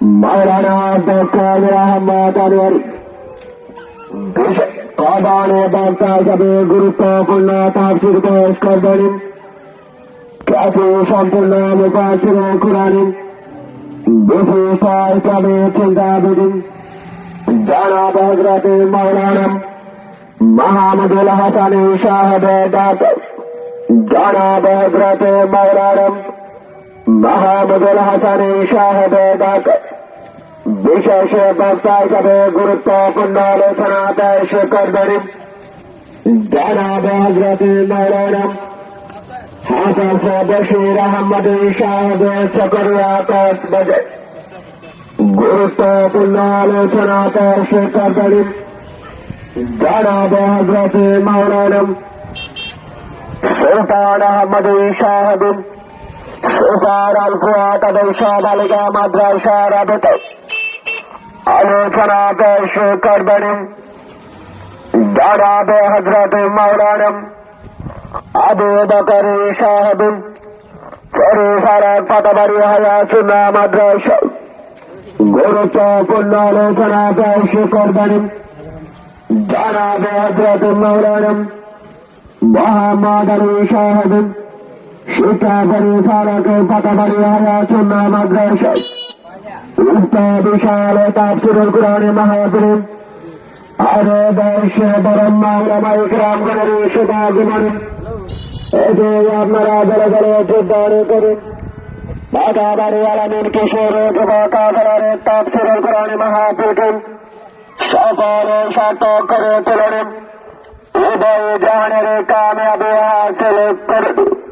মাওলানা doctor Ahmad Anwar প্রধানে বার্তা হিসাবে গুরুত্বপূর্ণ তাফসির পেশ করবেন। খ্যাতি সম্পূর্ণ মুফাসির কোরআন। বিশিষ্ট ইসলামী চিন্তাবিদিন জনাব হজরত মৌলানা মাহমুদুল হাসান সাহেব ডাক্তার জনাব হজরত মৌলানা মাহমুদুল হাসান সাহেব ডাক্তার বিশেষ বক্তা হিসাবে গুরুত্বপূর্ণ আলোচনা পেশ করবেন জনাব হজরত মৌলানা হাফেজ বশির আহমদ সাহেব চকরিয়া কক্সবাজার গুরুত্বপূর্ণ আলোচনা পেশ করবেন জনাব হজরত মৌলানা সুলতান আহমদ সাহেব সুপার আল ফুয়াত আদর্শা বালিকা মাদ্রাসার আবেত আলোচনা পেশ করবেন জনাব হজরত মৌলানা আবু বকর সাহেব পরিসারাত পাতাবাড়ি হায়াসুল্লাহ মাদ্রাসা গুরুত্বপূর্ণ আলোচনা পেশ করবেন জনাব হজরত মৌলানা মোহাম্মদ সাহেব শিক্ষা পরিচালক পাতাবাড়ি হায়াসুল্লাহ মাদ্রাসা। উক্ত বিশাল তাফসিরুল কোরআনে মাহাবীর আরও দেশে বরম মাওলামা ইকরাম করেন সুবাগমন এতে করে। কামিয়াবি হাসিল করুন